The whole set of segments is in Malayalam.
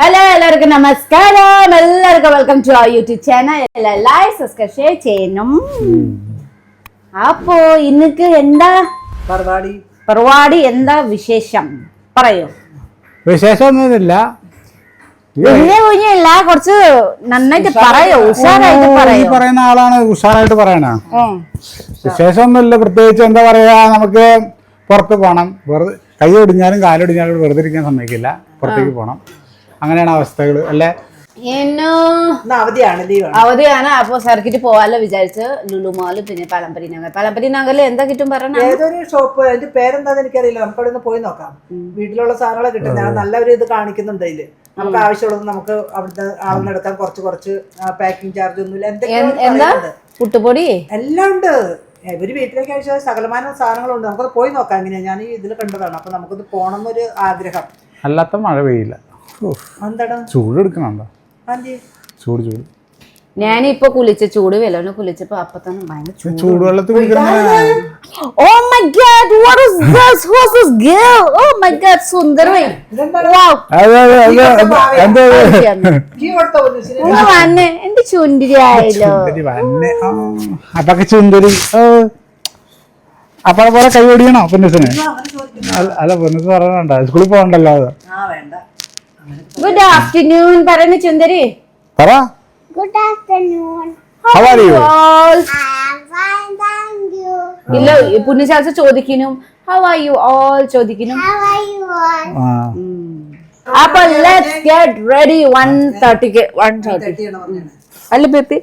ഹലോ എല്ലാവർക്കും നമസ്കാരം. എല്ലാവർക്കും welcome to our YouTube channel live subscribe ചെയ്യണം. അപ്പോ ഇന്നക്ക് എന്താ പരിപാടി? പരിപാടി? എന്താ വിശേഷം? പറയൂ. വിശേഷമൊന്നുമില്ല കുഞ്ഞല്ല കുറച്ച് നന്നായിട്ട് പറയോ. ഉഷാറായിട്ട് പറയോ. പറയുന്ന ആളാണ് ഉഷാറായിട്ട് പറയണ. വിശേഷമൊന്നുമില്ല പ്രത്യേകിച്ച് എന്താ പറയാ നമുക്ക് പുറത്ത് പോണം. വെറുതെ കൈ ഒടിഞ്ഞാലും കാലൊടിഞ്ഞാലും വെറുതെ ഇരിക്കാൻ സമ്മതിക്കില്ല. പുറത്തേക്ക് പോകണം അങ്ങനെയാണ് അവസ്ഥകൾ അല്ലെ? അവധിയാണ് അപ്പൊ സർക്കിട്ട് പോവാല്ലോ വിചാരിച്ച് ലുലു മാൾ പിന്നെ പലമ്പരി നഗർ. പലമ്പരി നഗറിൽ എന്താ കിട്ടും പറഞ്ഞു ഏതൊരു ഷോപ്പ് അതിന്റെ പേരെന്താന്ന് എനിക്കറിയില്ല. നമുക്ക് അവിടെ പോയി നോക്കാം. വീട്ടിലുള്ള സാധനങ്ങളെ കിട്ടും ഞാൻ നല്ലൊരു ഇത് കാണിക്കുന്നുണ്ട് അതിൽ. നമുക്ക് ആവശ്യമുള്ളത് നമുക്ക് അവിടുത്തെ ആളെടുക്കാൻ കുറച്ച് കുറച്ച് പാക്കിംഗ് ചാർജ് ഒന്നും ഇല്ല എന്താ? പറയുന്നുണ്ട്. പുട്ടുപൊടി? എല്ലാം ഉണ്ട്. ഇവർ വീട്ടിലേക്ക് അയച്ച സകലമാന സാധനങ്ങളുണ്ട്. നമുക്കത് പോയി നോക്കാം. എങ്ങനെയാ? ഞാൻ ഇതിൽ കണ്ടതാണ്. അപ്പൊ നമുക്കത് പോണം എന്നൊരു ആഗ്രഹം. അല്ലാത്ത മഴ പെയ്യില്ല. ഉഫ്, എന്താണ് ചൂട് ചൂട് ചൂട്. ഞാനിപ്പോ കുളിച്ച ചൂട് വെള്ളം കുളിച്ചപ്പോ അപ്പൊ തന്നെ ഭയങ്കര ചൂടുവെള്ളത്തിൽ Oh? Oh ഇതെന്താണ് Wow. അതെ അതെ അതെ. എന്താ കീ കൊടുത്ത പോലീസിന് ഒന്ന് വന്ന്. എന്റെ ചുണ്ടിരി ആയല്ലോ അപ്പൊക്കെ ചുണ്ടിരി ഓ. അപ്പൊ പോലെ കൈ ഓടിയണോ പൊന്നിസിന്? അല്ല- പൊന്നിസ് പറയണ്ട സ്കൂളിൽ പോകണ്ടല്ലോ അത്? ആ വേണ്ട. ഗുഡ് ആഫ്റ്റർനൂൺ പറയുന്ന ചുന്ദരി പറ. Good afternoon. How are you? All. I'm fine, thank you. ഇല്ല പുണ്യശാസ്ത്ര ചോദിക്കുന്നു. ഹൗ ആർ യു ഓൾ ചോദിക്കുന്നു. How are you all? ആ. അപ്പൊ ലെറ്റ്സ് ഗെറ്റ് റെഡി വൺ തേർട്ടിക്ക് വൺ തേർട്ടി പറഞ്ഞത്. അല്ല ബേബി.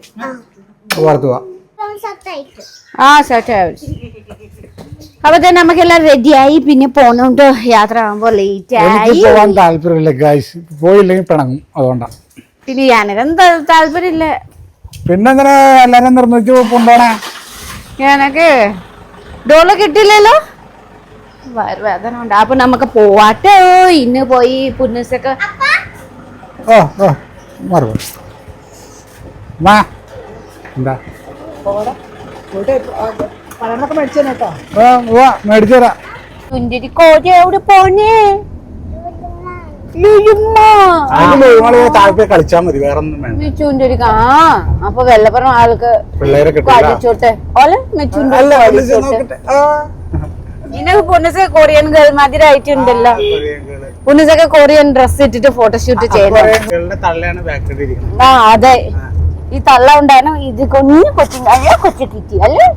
ആ. സെറ്റ് അപ്പൊ തന്നെ നമുക്കെല്ലാം റെഡിയായി പിന്നെ പോണോണ്ട്. യാത്ര ആകുമ്പോ ലേറ്റ് ആയി പോവാൻ താല്പര്യമില്ല ഗൈസ് പോയില്ലെങ്കിൽ പിണങ്ങും. അതുകൊണ്ടാ. പിന്നെ ഞാനെന്താ താല്പര്യമില്ല? പിന്നെങ്ങനെ എല്ലാരും നിർമ്മിച്ചു കൊണ്ടോണേ ഞാനൊക്കെ ഡോൾ കിട്ടില്ലല്ലോ വേദന ഉണ്ട്. അപ്പൊ നമുക്ക് പോവാട്ടോ. ഇന്ന് പോയി പുന്നസൊക്കെ ഓ ഓ മറുപടി. മാ എന്താ? മേടിച്ചു കേട്ടോ മേടിച്ചു തരാം എവിടെ പോണേ. താല്പര്യം കളിച്ചാ മതി വേറെ ഒന്നും വേണ്ട. ഈ ചുണ്ടിരി ആ അപ്പൊ വെള്ളപ്പുറം ആൾക്ക് ഓലെ അല്ല. ഇന്നൊക്കെ പുന്നസ കൊറിയൻ ഗേൾ മാതിരി ആയിട്ടുണ്ടല്ലോ. പുന്നസൊക്കെ കൊറിയൻ ഡ്രസ് ഇട്ടിട്ട് ഫോട്ടോഷൂട്ട് ചെയ്യുന്നത് ആ അതെ. ഈ തള്ള ഉണ്ടായിരുന്നു ഇത് കൊഞ്ഞു കൊച്ചു അയ്യോ കൊച്ചു കിട്ടി. അല്ലേ?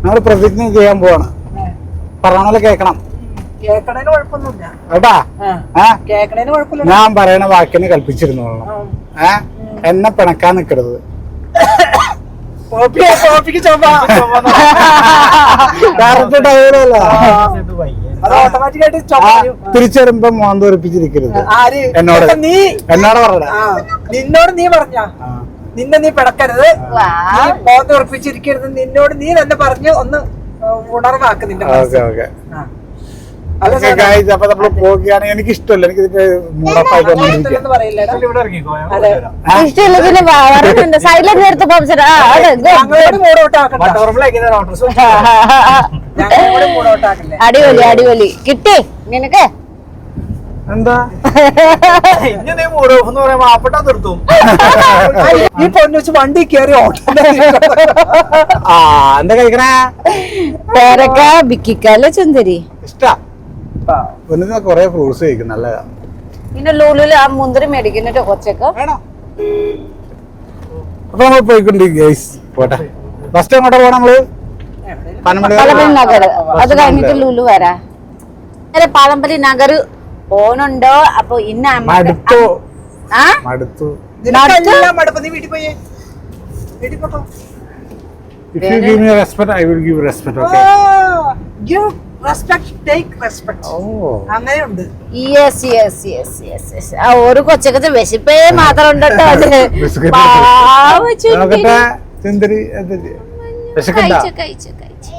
നമ്മൾ പ്രതിജ്ഞ ചെയ്യാൻ പോവാണ്. പറഞ്ഞാലും കേക്കണം. കേട്ടാ? ഞാൻ പറയണ വാക്കിന് കൽപ്പിച്ചിരുന്നോളണം ഏ? എന്നെ പിണക്കാൻ നിക്കരുത്. പോപ്പി പോപ്പിക്ക് ചൊവ്വ. കറക്റ്റ് ടൈലല്ല അത് ഓട്ടോമാറ്റിക് ആയിട്ട് ചൊവ്വ വരും. തിരിച്ചു വരുമ്പോ ആര്? എന്നോട്. നീ. എന്നോട് പറയണേ നിന്നോട് നീ പറഞ്ഞ. നിന്നെ നീ പിടക്കരുത്. വാ. നീ പോത്ത് ഉറപ്പിച്ചിരിക്കരുത്. നിന്നോട് നീ തന്നെ പറഞ്ഞ് ഒന്ന് ഉണർവാക്ക് നിന്റെ അപ്പൊ നമ്മൾ പോകുകയാണെങ്കിൽ എനിക്ക് ഇഷ്ടമല്ല എനിക്ക് ഇതിന്റെ മൂടപ്പായിട്ട് സൈഡിലേക്ക് എടുത്ത് അടിപൊളി അടിപൊളി. കിട്ടി. good, ഞങ്ങളോട് ഇങ്ങനെ മൂഡ് ഔട്ട് ആക്കല്ലേ അടിപൊളി അടിപൊളി കിട്ടി ഈ പൊന്നു വെച്ച് വണ്ടി കയറി ആ എന്താ കഴിക്കണേ? പേരക്ക ബിക്കിക്കല്ല ചുന്തരി ഇഷ്ടാ. ഒന്നിന്ന് കൊറേ ഫ്രൂട്ട്സ് കഴിക്കും നല്ലതാ. പിന്നെ ലൂലുൽ ആ മുന്തിരി മേടിക്കുന്നുട്ടോ കൊച്ചൊക്കെ. അപ്പൊ നമ്മൾ പോയിക്കൊണ്ടിരിക്കും ഗൈസ് പോട്ടെ. ഫസ്റ്റ് അങ്ങോട്ട് പോണ നമ്മൾ? പനമടി നഗർ. അത് കഴിഞ്ഞിട്ട് ലുലു വരാ. പാലമ്പലി നഗർ പോണുണ്ടോ അപ്പൊ ഇന്ന് അമ്മ മടുത്തു. ആ? മടുത്തു. നിനക്കെല്ലാം മടുപ്പ്. നീ വീട്ടിൽ പോയേ. വീട്ടിൽ പോട്ടോ. If you give me respect I will give respect okay give respect take respect ഓ അങ്ങനെയുണ്ട്. Yes yes yes yes yes ആ ഒരു കൊച്ചക്കത്തെ വിശപ്പേ മാത്രം ഉണ്ടോ അതിന് പാവ കഴിച്ചു കഴിച്ചു കഴിച്ചു.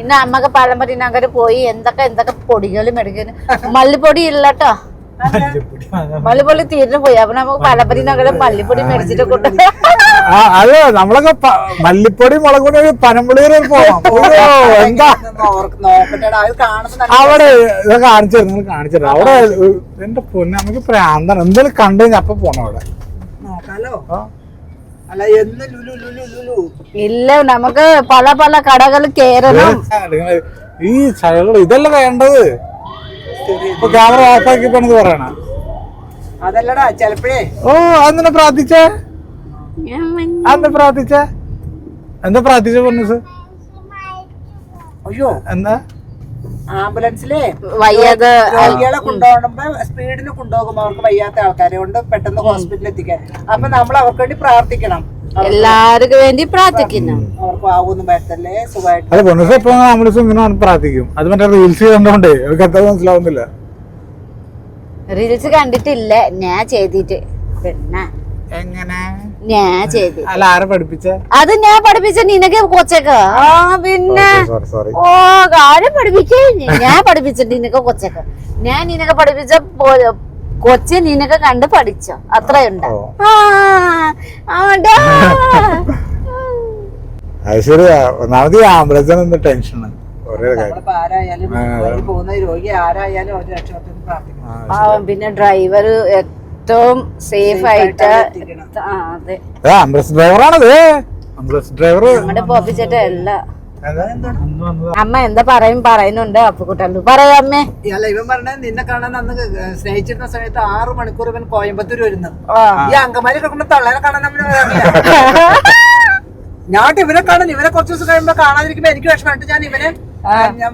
ഇന്ന് അമ്മയ്ക്ക് പഴംപരി നഗർ പോയി എന്തൊക്കെ എന്തൊക്കെ പൊടികൾ എടുക്കുന്നു മല്ലിപ്പൊടി ഇല്ലട്ടോ മല്ലിപ്പൊടി തീർന്നു പോയി. അപ്പൊ നമുക്ക് പഴംപരി നഗരം മല്ലിപ്പൊടി മേടിച്ചിട്ട് കൊണ്ട്. അത് നമ്മളൊക്കെ മല്ലിപ്പൊടി മുളക് പൊടി ഒരു പനമ്പുളി വരെ പോകാം അയ്യോ, എന്താ? നോക്കട്ടെടാ. അത് കാണുമ്പോ നല്ല അവിടെ ഇത് കാണിച്ചു തരും നിങ്ങൾ കാണിച്ചു തരാം. അവിടെ എന്റെ പൊന്നെ നമുക്ക് പ്രാന്താണ് എന്തെങ്കിലും കണ്ടു കഴിഞ്ഞാൽ അപ്പൊ പോണം അവിടെ. നോക്കാലോ. അല്ല എന്ന് ലുലു ലുലു ലുലു. ഇല്ല നമുക്ക് പല പല കടകൾ കേറണം. നിങ്ങൾ ഈ ചരകൾ ഇതല്ല വേണ്ടത്. ഇപ്പൊ ക്യാമറ ഓഫാക്കി പണിത് പറയണ. അതല്ലടാ ചെലപ്പോഴേ. ഓ അതെന്താ പ്രാർത്ഥിച്ചേ? അന്ന് പ്രാർത്ഥിച്ചേ? എന്താ പ്രാർത്ഥിച്ച പൊന്നസ്? അയ്യോ. എന്താ? ആംബുലൻസിലേ വയ്യാതെ രോഗികളെ കൊണ്ടുപോകുമ്പോ സ്പീഡിന് കൊണ്ടുപോകുമ്പോ അവർക്ക് വയ്യാത്ത ആൾക്കാരെ കൊണ്ട് പെട്ടെന്ന് ഹോസ്പിറ്റലിൽ എത്തിക്കാൻ അപ്പൊ നമ്മൾ അവർക്ക് വേണ്ടി പ്രാർത്ഥിക്കണം. എല്ലാവർക്കും വേണ്ടി പ്രാർത്ഥിക്കുന്നു. അവർക്ക് ആവൊന്നും പറ്റല്ലേ സുഖമായിട്ട് അല്ല പൊന്നസ് എപ്പോ ആംബുലൻസ് ഇങ്ങനെ പ്രാർത്ഥിക്കും. അത് മറ്റേ റീൽസ് കണ്ടോണ്ടേ അവർക്ക് എത്ര മനസ്സിലാവുന്നില്ല. റീൽസ് കണ്ടിട്ടില്ല ഞാൻ ചെയ്തിട്ട്. പിന്നെ എങ്ങനെ? ഞാൻ ചെയ്തി. അല്ല ആരെ പഠിപ്പിച്ച? അത് ഞാൻ പഠിപ്പിച്ച നിനക്ക് കൊച്ചക്ക. ആ പിന്നെ ഓ കാര്യം പഠിപ്പിക്കേ ഞാൻ പഠിപ്പിച്ച നിനക്ക് കൊച്ചക്ക. ഞാൻ നിനക്ക് പഠിപ്പിച്ച കൊച്ചി നിനക്ക് കണ്ട് പഠിച്ചോ. അത്രയുണ്ട്. അത് ശരിയാ. ഒന്നാമത് ടെൻഷനാണ്. പിന്നെ ഡ്രൈവർ ഏറ്റവും സേഫ് ആയിട്ട് ആ അതെ. ഏ, ആംബുലൻസ് ഡ്രൈവറാണത് ആംബുലൻസ് ഡ്രൈവർ നമ്മുടെ പോപ്പിച്ചിട്ട് അല്ല. അമ്മ എന്താ പറയും പറയുന്നുണ്ട്. അപ്പുക്കുട്ടു പറയൂ അമ്മേ? അല്ല ഇവൻ പറഞ്ഞ നിന്നെ കാണാൻ അന്ന് സ്നേഹിച്ചിരുന്ന സമയത്ത് ആറ് മണിക്കൂർ ഇവൻ കോയമ്പത്തൂർ വരുന്നു. ആ. ഈ അങ്കമാലി കിടക്കുന്ന തള്ളേനെ കാണാൻ നമ്മൾ ഞാൻ ഇവനെ കാണാൻ ഇവനെ കുറച്ച് ദിവസം കഴിയുമ്പോ കാണാതിരിക്കുമ്പോ എനിക്ക് വിഷമമായിട്ട് ഞാൻ ഇവനെ ഞാൻ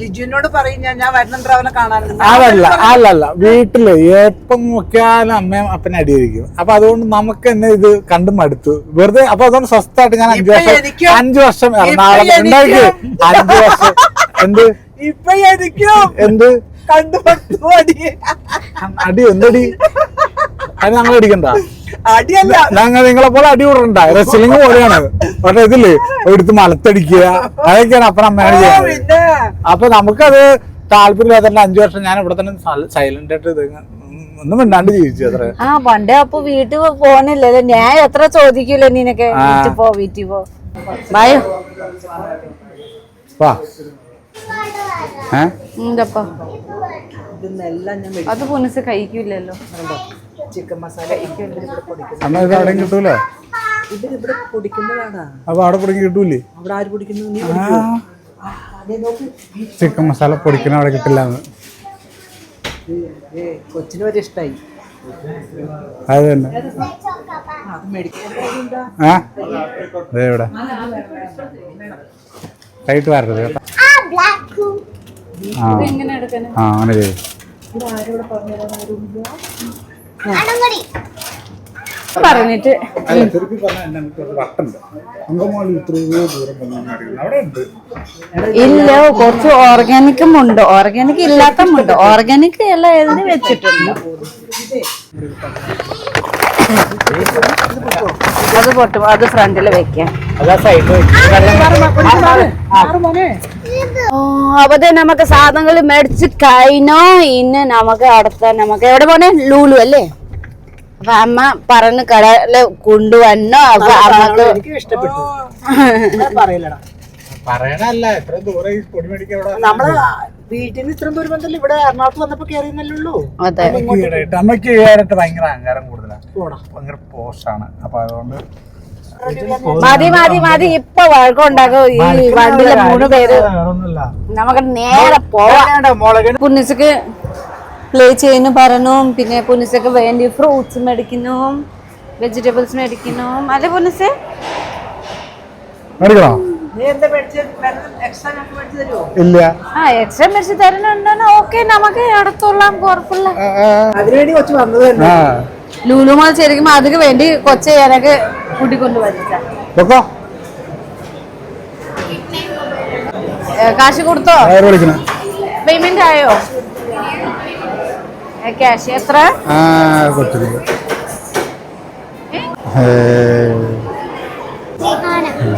ലിജുവിനോട് പറയും ഞാൻ ഞാൻ വരുന്നുണ്ട് അവനെ കാണാൻ. അതല്ല അല്ലല്ല. വീട്ടിൽ എപ്പം നോക്കിയാലും അമ്മയും അപ്പനെ അടിയായിരിക്കും. അപ്പൊ അതുകൊണ്ട് നമുക്ക് തന്നെ ഇത് കണ്ടും മടുത്തു. വെറുതെ അപ്പൊ അതുകൊണ്ട് സ്വസ്ഥമായിട്ട് ഞാൻ അഞ്ചു വർഷം അഞ്ചു വർഷം എറണാകുളം ഉണ്ടാക്കി അഞ്ചു വർഷം. എന്ത്? ഇപ്പൊ എനിക്കും എന്ത്? കണ്ടു അടി. അടി എന്തടി? അത് ഞങ്ങൾ അടിക്കണ്ട അടിയല്ല. ഞങ്ങൾ നിങ്ങളെ പോലെ അടി വിടണ്ട. റെസ്ലിംഗ് പോലെയാണ്. പക്ഷെ ഇതിൽ എടുത്ത് മലത്തടിക്കുക. അതൊക്കെയാണ് അപ്പൻ അമ്മയാണ് ചെയ്യുന്നത്. അപ്പൊ നമുക്കത് താല്പര്യമില്ലാത്ത അഞ്ചു വർഷം ഞാൻ ഇവിടെ തന്നെ സൈലന്റ് ആയിട്ട് ഒന്നും മിണ്ടാണ്ട് ജീവിച്ചു അത്ര. ആ പണ്ടേ അപ്പൊ വീട്ടിൽ പോണില്ലല്ലോ. ഞാൻ എത്ര ചോദിക്കൂല നിനക്ക്. വീട്ടിൽ പോ വീട്ടിൽ പോ. ബൈ വാ. ഏ? എന്തപ്പാ? ഇതെല്ലാം ഞാൻ അത് പുനസ് കഴിക്കില്ലല്ലോ. ചിക്കൻ മസാല പൊടിക്കുന്ന പൊടിക്കുന്നു അമ്മ ഇത് അവിടെയും കിട്ടൂലേ? ഇവരിവിടെ പൊടിക്കുന്നതാടാ അപ്പൊ അവിടെ പൊടിക്ക് കിട്ടൂലേ? അവിടെ ആര് പൊടിക്കുന്നു? നീ ചിക്കൻ മസാല പൊടിക്കണ അവിടെ കിട്ടില്ല ഏ കൊച്ചിന് വരെ ഇഷ്ടായി. അത് തന്നെ. ദേ ഇവിടെ. വരരുത് കേട്ടോ. ആ. ആ അങ്ങനെ പറഞ്ഞിട്ട്. അല്ല പറഞ്ഞാൽ വട്ടുണ്ട്. ഇത്രയോ ദൂരം വന്നു അവിടെ ഉണ്ട്. ഇല്ല കുറച്ച് ഓർഗാനിക്കും ഉണ്ട്. ഓർഗാനിക് ഇല്ലാത്തമുണ്ട്. ഓർഗാനിക് എല്ലാം എഴുതി വെച്ചിട്ടുണ്ട്. അത് പൊട്ടും. അത് ഫ്രണ്ടിൽ വെക്കാം. അപ്പൊ നമുക്ക് സാധനങ്ങൾ മേടിച്ച് കഴിഞ്ഞോ? ഇന്ന് നമുക്ക് അടുത്ത നമുക്ക് എവിടെ പോണേ? ലൂലു അല്ലേ? അപ്പൊ അമ്മ പറഞ്ഞ് കടയിൽ കൊണ്ടുവന്നോ? അപ്പൊ അമ്മയ്ക്ക് ഇഷ്ടപ്പെട്ടു. ഞാൻ പറയില്ലടാ പറയണല്ല എത്ര ദൂരം ഈ പൊടി മേടിക്കാൻ നമ്മൾ വീട്ടിൽ നിന്ന് ഇത്രയും ദൂരം വന്നല്ലോ. ഇവിടെ എറണാകുളത്ത് വന്നപ്പോ കയറിയെന്നല്ലേ ഉള്ളൂ അതെ ഈയിടെയായിട്ട് അമ്മയ്ക്ക് ഈയിടെയായിട്ട് ഭയങ്കര അഹങ്കാരം കൂടുതലാണ് ഭയങ്കര പോസ്റ്റാണ് അപ്പൊ അതുകൊണ്ട് മതി മതി മതി. ഇപ്പൊ വഴക്കുണ്ടാക്കും ഈ വണ്ടിയിലെ മൂന്ന് പേര്. നമുക്ക് നേരെ പോവാം. പുന്നിസക്ക് പ്ലേ ചെയ്യുന്നു പറഞ്ഞു. പിന്നെ പുന്നിസക്ക് വേണ്ടി ഫ്രൂട്ട്സ് മേടിക്കുന്നു. വെജിറ്റബിൾസ് മേടിക്കുന്നു. അല്ലേ പുന്നിസ് മേടിക്കണോ? ഇല്ല. ആ എക്സ്ട്രാ മേടിച്ച് തരണുണ്ടോ ഓക്കെ നമുക്ക് അടുത്തോളാം കുഴപ്പമില്ല അതിനുവേണ്ടി കൊച്ചു വന്നത് തന്നെ. ആ. ലൂലുമാൾ ശരിക്കും അതിന് വേണ്ടി കൊച്ചെ ഞാനൊക്കെ കൂട്ടിക്കൊണ്ട് പൊക്കോ. കാശ് കൊടുത്തോ? പേയ്മെന്റ് ആയോ? ക്യാഷ് എത്ര? ആ കൊച്ചിരിക്കും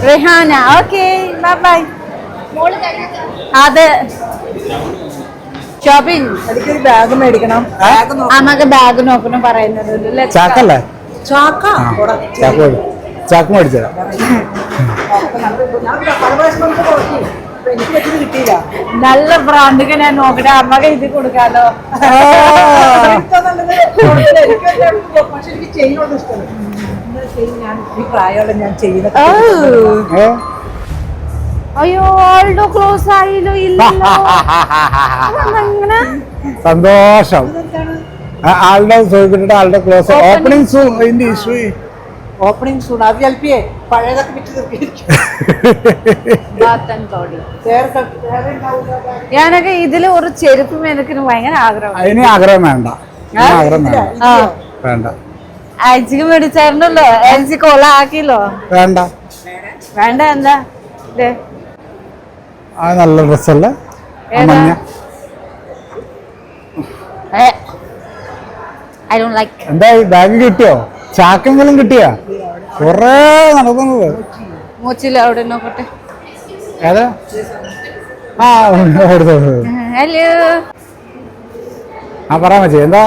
റിഹാന ഓക്കെ ബൈ ബൈ അത്. ഷോപ്പിംഗ് എനിക്കൊരു ബാഗ് മേടിക്കണം. ബാഗ് അമ്മയ്ക്ക് ബാഗ് നോക്കണം പറയുന്നത്? ചാക്കല്ലേ ചാക്ക. ചാക്ക് മേടിച്ചതാ. നല്ല ബ്രാൻഡൊക്കെ ഞാൻ നോക്കട്ടെ. അമ്മയ്ക്ക് ഇത് കൊടുക്കാലോ. പക്ഷെ എനിക്ക് ചെയ്യുന്നത് ഇഷ്ടമല്ല. അയ്യോ ആളുടെ ക്ലോസ് ആയില്ലോ ഇല്ലല്ലോ. അങ്ങനെ സന്തോഷം. ആളുടെ ചോദിച്ചിട്ട് ആളുടെ ക്ലോസ് ഓപ്പണിംഗ് സൂൺ അതിന്റെ ഇഷ്യൂ ഓപ്പണിംഗ് സൂൺ അത് ചിലപ്പോ പഴയതൊക്കെ വിറ്റ് ഞാനൊക്കെ ഇതിൽ ഒരു ചെരുപ്പ് മേനക്കിന് ഭയങ്കര ആഗ്രഹം. അതിന് ആഗ്രഹം വേണ്ട. ആഗ്രഹം വേണ്ട. വേണ്ട. ആഴ്ചക്ക് മേടിച്ചായിരുന്നല്ലോ. ആഴ്ച കൊല ആക്കിയല്ലോ. വേണ്ട. വേണ്ട എന്താ? ആ നല്ല ഡ്രസ്സല്ലേ? എന്താ ബാഗ് കിട്ടിയോ? ചാക്കെങ്കിലും കിട്ടിയാ? കൊറേ നടക്കുന്നത് മൂച്ചില്ല അവിടെ നോക്കട്ടെ ഏതാ? ആ ഹലോ ആ പറയാ മതി എന്താ?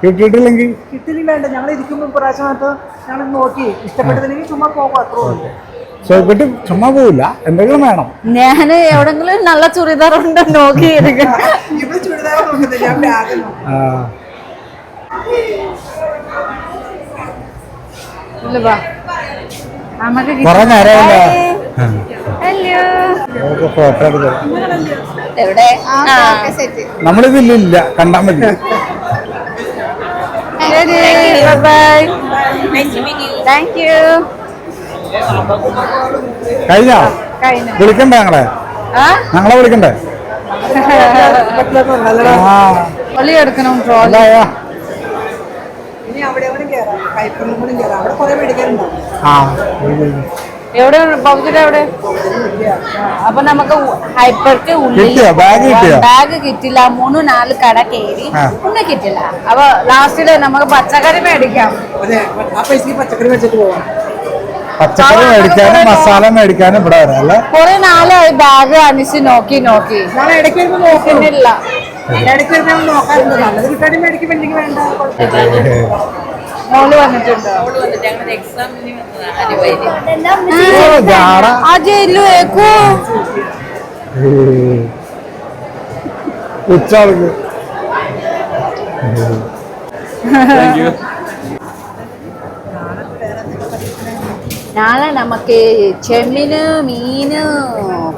കിട്ടിയിട്ടില്ലെങ്കിൽ? കിട്ടില്ലെങ്കിൽ വേണ്ട. ഞങ്ങൾ ഇരിക്കുമ്പോൾ പ്രാവശ്യം ഞങ്ങൾ നോക്കി. ഇഷ്ടപ്പെട്ടില്ലെങ്കിൽ ചുമ്മാ പോകാം അത്രേ ചോക്കിട്ട് ചുമ്മാ പോവില്ല. എന്തെങ്കിലും വേണം. ഞാൻ എവിടെങ്കിലും നല്ല ചുരിദാർ ഉണ്ട് നോക്കി നമ്മളിതില്ല കണ്ടാ മതി. ബൈ താങ്ക് യു കഴിഞ്ഞോ? കഴിഞ്ഞു. വിളിക്കണ്ടേ ഞങ്ങളെ? ആ? ഞങ്ങളെ വിളിക്കണ്ടേ? ഒളി എടുക്കണം ആ. എവിടെ ബൗദ്ധിയുടെ എവിടെ? അപ്പൊ നമുക്ക് ഹൈപ്പർക്ക് ഉള്ളിൽ കിട്ടിയോ? ബാഗ് കിട്ടിയോ? ബാഗ് കിട്ടില്ല. മൂന്ന് നാല് കട കയറി ആ. ഒന്നും കിട്ടില്ല. അപ്പൊ ലാസ്റ്റിൽ നമുക്ക് പച്ചക്കറി മേടിക്കാം. അതെ ആ പൈസക്ക് പച്ചക്കറി വെച്ചിട്ട് പോവാം. പച്ചക്കറി മേടിക്കാനും മസാല മേടിക്കാനും ഇവിടെ വരാം അല്ലേ? കുറെ നാളായി ബാഗ് അനിച്ച് നോക്കി നോക്കി. ഞാൻ ഇടയ്ക്ക് വരുമ്പോൾ നോക്കുന്നില്ല ഇടയ്ക്ക് വരുമ്പോൾ നോക്കാറുണ്ട്. നല്ലത് കിട്ടാനും മേടിക്കും അല്ലെങ്കിൽ വേണ്ട. കുഴപ്പമില്ല. മോൾ വന്നിട്ടുണ്ടോ? നാളെ നമുക്ക് ചെമ്മീന് മീന്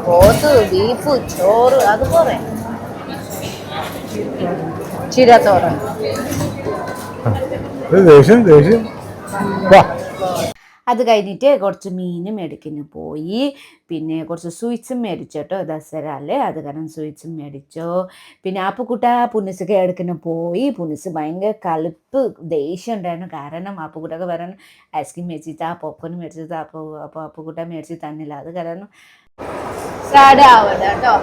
പോത്ത് ബീഫ് ചോറ് അതുപോലെ. ചിരത്തോരൻ. ദേഷ്യം ദേഷ്യം. വാ. അത് കഴിഞ്ഞിട്ട് കുറച്ച് മീനും മേടിക്കുന്നു പോയി. പിന്നെ കുറച്ച് സ്വീറ്റ്സും മേടിച്ചോട്ടോ ദസറ അല്ലേ അത് കാരണം സ്വീറ്റ്സും മേടിച്ചോ. പിന്നെ അപ്പുക്കുട്ട പുന്നിസൊക്കെ എടുക്കുന്നു പോയി. പുനസ് ഭയങ്കര കലുപ്പ് ദേഷ്യം ഉണ്ടായിരുന്നു. കാരണം അപ്പുക്കുട്ടൊക്കെ വരാൻ ഐസ്ക്രീം മേടിച്ചിട്ടാ പോപ്കോൺ മേടിച്ചിട്ടാ അപ്പോൾ അപ്പോൾ അപ്പുക്കുട്ട മേടിച്ച് തന്നില്ല. അത് കാരണം സാഡ് കേട്ടോ.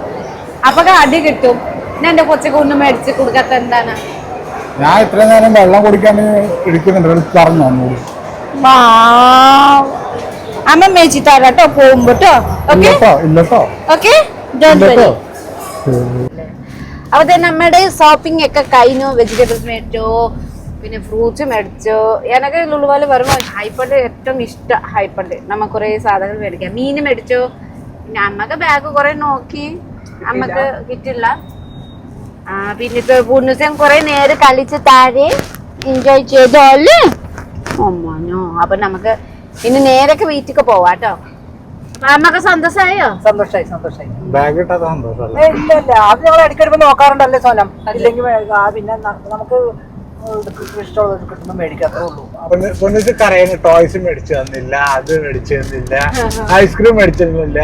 അപ്പൊക്കെ അടി കിട്ടും. ഞാൻ എന്റെ കൊച്ചൊക്കെ ഒന്നും മേടിച്ച് കൊടുക്കാത്ത എന്താണ്? ഞാൻ ഇത്രയും നേരം വെള്ളം കുടിക്കാൻ ഇരിക്കുന്നുണ്ട്. പറഞ്ഞു അമ്മൂടി അമ്മ മേച്ചി തരാം കേട്ടോ. പോകുമ്പോ കേട്ടോ ഇല്ലട്ടോ. ഓക്കെ? അപ്പൊ തന്നെ നമ്മുടെ ഷോപ്പിംഗ് ഒക്കെ കഴിഞ്ഞു. വെജിറ്റബിൾസ് മേടിച്ചോ. പിന്നെ ഫ്രൂട്ട്സ് മേടിച്ചോ. ഞാനൊക്കെ ലുളുവാൽ വരുമ്പോൾ ഹൈപ്പണ്ട്. ഏറ്റവും ഇഷ്ടം ഹൈപ്പണ്ട്. നമ്മ കുറെ സാധനങ്ങൾ മേടിക്കാം. മീൻ മേടിച്ചോ. പിന്നെ അമ്മയ്ക്ക് ബാഗ് കുറെ നോക്കി. അമ്മയ്ക്ക് കിട്ടില്ല. പിന്നെ ഇപ്പൊ പുണ്ണുസം കുറെ നേരം കളിച്ച് താഴെ എൻജോയ് ചെയ്തോല്ലേ അമ്മോ അപ്പൊ നമുക്ക് ഇനി നേരൊക്കെ വീട്ടിക്ക് പോവാട്ടോ അമ്മയ്ക്ക് സന്തോഷായോ? സന്തോഷായി സന്തോഷായി. ബാഗ് ഇട്ടാ സന്തോഷമല്ല? ഏ, ഇല്ല ഇല്ല. അത് ഞങ്ങൾ ഇടയ്ക്ക് നോക്കാറുണ്ടല്ലേ സോനം ഇല്ലെങ്കിൽ ആ പിന്നെ നമുക്ക് ഇഷ്ടമുള്ളത് കിട്ടുമ്പോൾ മേടിക്കാം അത്രേ ഉള്ളൂ. പൊന്നിച്ച് കരയുന്നു ടോയ്സ് മേടിച്ചു തന്നില്ല അത് മേടിച്ചു തന്നില്ല ഐസ്ക്രീം മേടിച്ചു തന്നില്ല.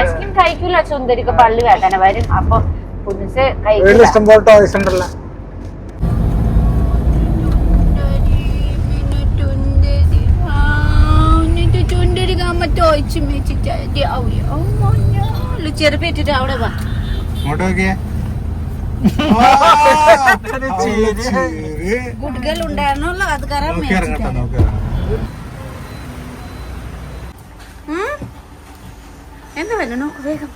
ഐസ്ക്രീം കഴിക്കൂല സുന്ദരിക്ക് പള്ളി വേദന വരും. അപ്പൊ പുതുസ് ഇഷ്ടംപോലെ ടോയ്സ് ഉണ്ടല്ലോ. അവിടെ വാ ഉണ്ടായിരുന്നല്ലോ അത് കാരണം. എന്താ വരണോ? വേഗം.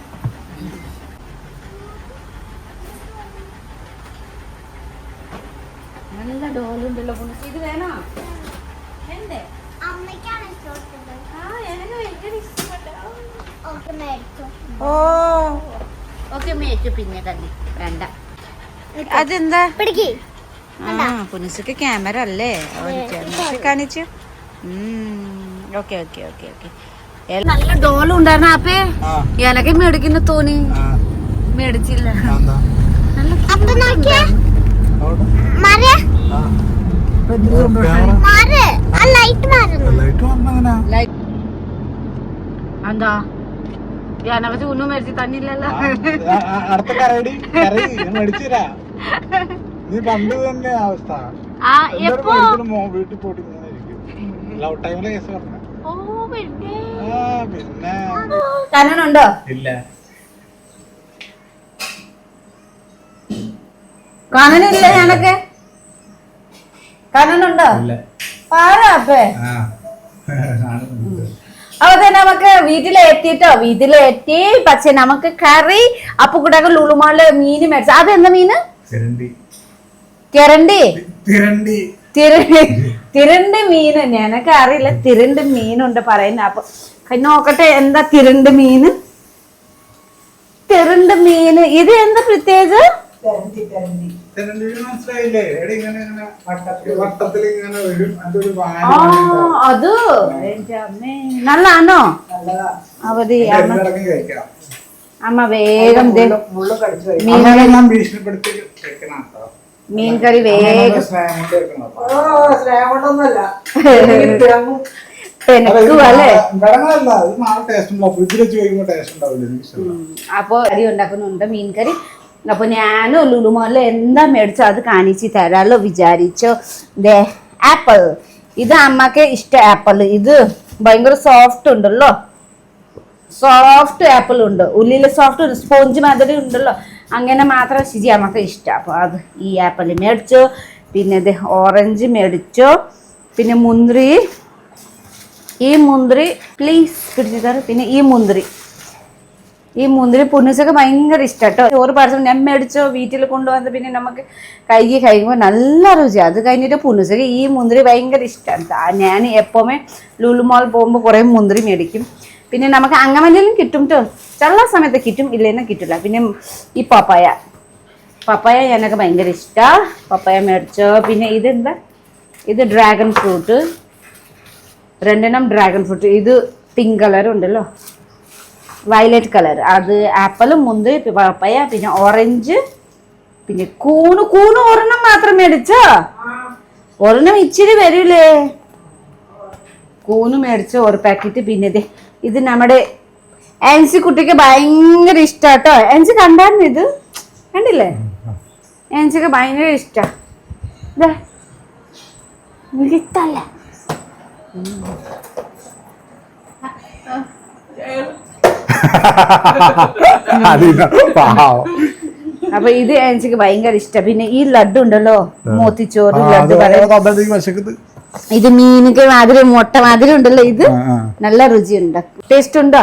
നല്ല ഡോലുണ്ടല്ലോ ഇത് വേണോ? എന്തേ ഓ. ഓക്കെ മേച്ചു പിന്നെ തന്നെ. വേണ്ട. അതെന്താ? ആ പുനിസക്ക് ക്യാമറ അല്ലേ? കാണിച്ചു. Okay okay okay okay. നല്ല ഡോളും ഉണ്ടായിരുന്ന അപ്പേ എനക്ക് മേടിക്കുന്ന തോന്നി മേടിച്ചില്ല. അപ്പൊ എന്താ? ഞാനവച്ച് ഒന്നും മേടിച്ച് തന്നില്ലല്ലോ. നീ പണ്ട് തന്നെ അവസ്ഥ. വീട്ടിൽ പോയിട്ട് ഇരിക്കും. ലവ് ടൈമിലെ കേസ് പറഞ്ഞ. ഓ പിന്നെ? കണ്ണനുണ്ടോ ഇല്ല. കാണാനില്ല ഞാനൊക്കെ അപ്പേ. കാണുന്നുണ്ട്. അതെ നമുക്ക് വീട്ടിലെത്തിട്ടോ? വീട്ടിലെത്തി. പക്ഷെ നമുക്ക് കറി അപ്പൊ കൂടെ ലുളുമാളിൽ മീന് മേടിച്ച അതെന്താ മീന്? തിരണ്ടി. കിരണ്ടി തിരണ്ടി. തിര- തിരണ്ട് മീന് എനക്ക് അറിയില്ല. തിരണ്ട് മീനുണ്ട് പറയുന്ന. അപ്പൊ നോക്കട്ടെ എന്താ തിരണ്ട് മീന്? തിരണ്ട് മീന്. ഇത് എന്താ പ്രത്യേകത? അത്. നല്ലാണോ അവധി. അമ്മ. വേഗം ദേ. മുള്ളു കടിച്ചു കഴിക്കും മീൻ നമ്മളെല്ലാം ഭീഷണിപ്പെടുത്തി വെക്കണം കേട്ടോ. മീൻ കറി വേഗം. സ്നേഹം കൊണ്ട് വെക്കണം കേട്ടോ. അപ്പോൾ ഞാനും ലുലുമോളിൽ എന്താ മേടിച്ചോ അത് കാണിച്ച് തരാമല്ലോ വിചാരിച്ചോ. ദേ ആപ്പിൾ. ഇത് അമ്മയ്ക്ക് ഇഷ്ട ആപ്പിൾ. ഇത് ഭയങ്കര സോഫ്റ്റ് ഉണ്ടല്ലോ. സോഫ്റ്റ് ആപ്പിൾ ഉണ്ട്. ഉള്ളിൽ സോഫ്റ്റ് സ്പോഞ്ച് മാതിരി ഉണ്ടല്ലോ. അങ്ങനെ മാത്രം ശരി അമ്മയ്ക്ക് ഇഷ്ടം. അപ്പോൾ അത് ഈ ആപ്പിൾ മേടിച്ചു. പിന്നെ ഇത് ഓറഞ്ച് മേടിച്ചു. പിന്നെ മുന്തിരി. ഈ മുന്തിരി പ്ലീസ് പിടിച്ചു തരാം. പിന്നെ ഈ മുന്തിരി. ഈ മുന്തിരി പുണ്ണിസൊക്കെ ഭയങ്കര ഇഷ്ടം കേട്ടോ ചോറ് പാർസൽ ഞാൻ മേടിച്ചോ വീട്ടിൽ കൊണ്ടുവന്ന് പിന്നെ നമുക്ക് കഴുകി കഴിയുമ്പോൾ നല്ല രുചി അത് കഴിഞ്ഞിട്ട് പുണ്ണിസക്ക് ഈ മുന്തിരി ഭയങ്കര ഇഷ്ടമാണ് ഞാൻ എപ്പോഴും ലുലുമാൾ പോകുമ്പോൾ കുറേ മുന്തിരി മേടിക്കും. പിന്നെ നമുക്ക് അങ്ങമല്ലിലും കിട്ടും കേട്ടോ ചില സമയത്ത് കിട്ടും ഇല്ലെന്ന് കിട്ടില്ല. പിന്നെ ഈ പപ്പായ. പപ്പായ ഞാനൊക്കെ ഭയങ്കര ഇഷ്ടമാണ് പപ്പായ മേടിച്ചോ. പിന്നെ ഇതെന്താ ഇത് ഡ്രാഗൺ ഫ്രൂട്ട്. രണ്ടെണ്ണം ഡ്രാഗൺ ഫ്രൂട്ട്. ഇത് പിങ്ക് കളർ ഉണ്ടല്ലോ വയലറ്റ് കളർ. അത് ആപ്പിളും മുന്തിരി പപ്പയ പിന്നെ ഓറഞ്ച് പിന്നെ കൂണ് കൂണ് ഒരെണ്ണം മാത്രം മേടിച്ചോ? ഒരെണ്ണം ഇച്ചിരി വരൂലേ? കൂണ് മേടിച്ചോ ഒരു പാക്കറ്റ് പിന്നെ ഇത് നമ്മുടെ ആൻസി കുട്ടിക്ക് ഭയങ്കര ഇഷ്ടാട്ടോ. ആൻസി കണ്ടായിരുന്നു ഇത്? കണ്ടില്ലേ? ആൻസിക്ക് ഭയങ്കര ഇഷ്ടാ. വിളിത്തല്ല. പാവം. അപ്പൊ ഇത് എനിക്ക് ഭയങ്കര ഇഷ്ടം. പിന്നെ ഈ ലഡു ഉണ്ടല്ലോ മോത്തിച്ചോറ് ലഡു ഇത് മീനിക്ക് മാതിരി മുട്ട മാതിരി ഉണ്ടല്ലോ ഇത്. നല്ല രുചി ഉണ്ട് രുചിയുണ്ട്. ടേസ്റ്റ് ഉണ്ടോ?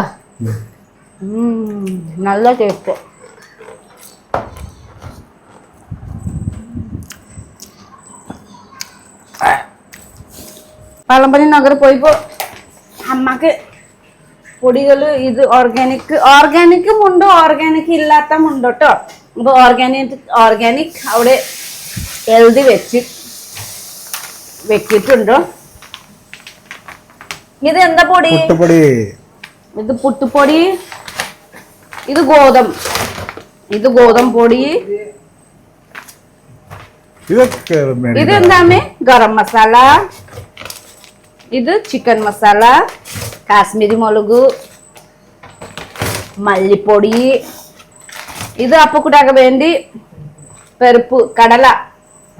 നല്ല ടേസ്റ്റ് പളമ്പനി നഗർ പോയിപ്പോ അമ്മയ്ക്ക് പൊടികൾ ഇത് ഓർഗാനിക് ഓർഗാനിക്കും ഉണ്ട് ഓർഗാനിക് ഇല്ലാത്തതും ഉണ്ട് കേട്ടോ അപ്പൊ ഓർഗാനിക് ഓർഗാനിക് അവിടെ എഴുതി വെച്ച് വെച്ചിട്ടുണ്ടോ ഇത് എന്താ പൊടി? ഇത് പുട്ടുപൊടി ഇത് ഗോതമ്പ് ഇത് ഗോതമ്പ് പൊടി. ഇതൊക്കെ ഇത് മേടിക്കാം. എന്താണ് ഗരം മസാല. ഇത് ചിക്കൻ മസാല. കാശ്മീരി മുളക് മല്ലിപ്പൊടി ഇത് അപ്പക്കുട്ടാക്ക വേണ്ടി പെരുപ്പ് കടല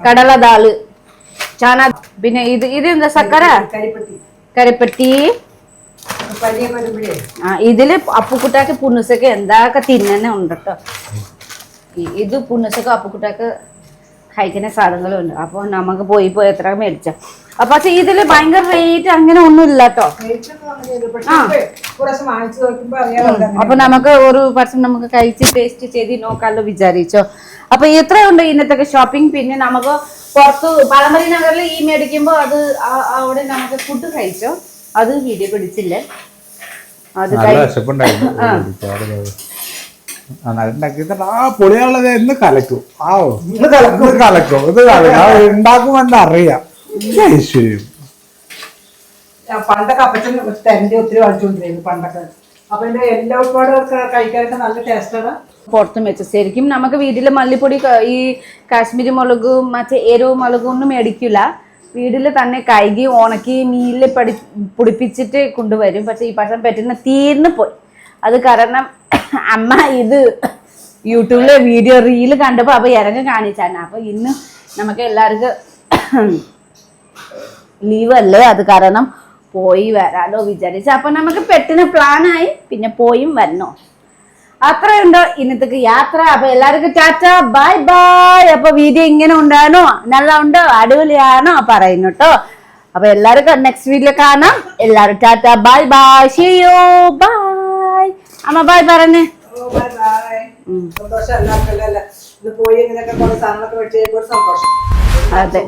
കടല ദാൾ ചാന പിന്നെ ഇത് ഇത് എന്താ സക്കര കരിപ്പട്ടി. ആ ഇതിൽ അപ്പുക്കുട്ടാക്ക് പുണ്ണുസക്ക് എന്താക്കെ തിന്നെ ഉണ്ട് കേട്ടോ ഇത് പുണ്ണുസക്ക് അപ്പുക്കുട്ടാക്ക് കഴിക്കുന്ന സാധനങ്ങളും ഉണ്ട് അപ്പൊ നമുക്ക് പോയി പോയി എത്ര മേടിച്ച? അപ്പൊ പക്ഷെ ഇതിൽ ഭയങ്കര റേറ്റ് അങ്ങനെ ഒന്നും ഇല്ല കേട്ടോ അപ്പൊ നമുക്ക് ഒരു വർഷം നമുക്ക് കഴിച്ച് ടേസ്റ്റ് ചെയ്ത് നോക്കാമല്ലോ വിചാരിച്ചോ. അപ്പൊ എത്രയുണ്ട് ഇന്നത്തെ ഷോപ്പിംഗ് പിന്നെ നമുക്ക് പുറത്ത് പഴമരി നഗറിൽ ഈ മേടിക്കുമ്പോ അത് അവിടെ നമുക്ക് ഫുഡ് കഴിച്ചോ? അത് വീഡിയോ പിടിച്ചില്ലേ അത് നല്ല ഉണ്ടാക്കിയിട്ട് ആ പൊളിയാളത് എന്ന് കലക്കും ആ ഇത് കലക്കും. ഇത് കലക്കും ഉണ്ടാക്കും എന്ന് അറിയാം. ഐശ്വര്യം പണ്ടൊക്കെ അപ്പച്ചൻ തെരണ്ടി ഒത്തിരി വാങ്ങിച്ചുകൊണ്ടിരുന്നു പണ്ടൊക്കെ. അപ്പൊ എന്റെ എല്ലാ ഒരുപാട് കഴിക്കാനൊക്കെ നല്ല ടേസ്റ്റാണ് പുറത്തും വെച്ച് ശരിക്കും നമുക്ക് വീട്ടിൽ മല്ലിപ്പൊടി ഈ കാശ്മീരി മുളകും മറ്റേ എരിവ് മുളകും ഒന്നും മേടിക്കില്ല വീട്ടിൽ തന്നെ കൈകി ഉണക്കി മീനിൽ പടി പിടിപ്പിച്ചിട്ട് കൊണ്ടുവരും. പക്ഷെ ഈ പക്ഷം പറ്റുന്ന തീർന്നു പോയി. അത് കാരണം അമ്മ ഇത് യൂട്യൂബിലെ വീഡിയോ റീൽ കണ്ടപ്പോൾ അപ്പൊ ഇറങ്ങി കാണിച്ചാണ് അപ്പൊ ഇന്ന് നമുക്ക് എല്ലാവർക്കും ലീവ് അല്ലേ? അത് കാരണം പോയി വരാലോ വിചാരിച്ചു. അപ്പൊ നമുക്ക് പെട്ടെന്ന് പ്ലാനായി പിന്നെ പോയും വരണോ? അത്രയുണ്ടോ ഇന്നത്തേക്ക് യാത്ര. അപ്പൊ എല്ലാവർക്കും ടാറ്റ ബൈ ബൈ അപ്പൊ വീഡിയോ ഇങ്ങനെ ഉണ്ടാണോ നല്ല ഉണ്ടോ അടിപൊളിയാണോ പറയുന്നു കേട്ടോ അപ്പൊ എല്ലാവർക്കും നെക്സ്റ്റ് വീഡിയോ കാണാം. എല്ലാവരും ടാറ്റ ബൈ ബൈ ബൈ അമ്മ ബായ് പറഞ്ഞേ. സന്തോഷം എല്ലാവർക്കും പോയി ഇങ്ങനെയൊക്കെ സന്തോഷം. അതെ.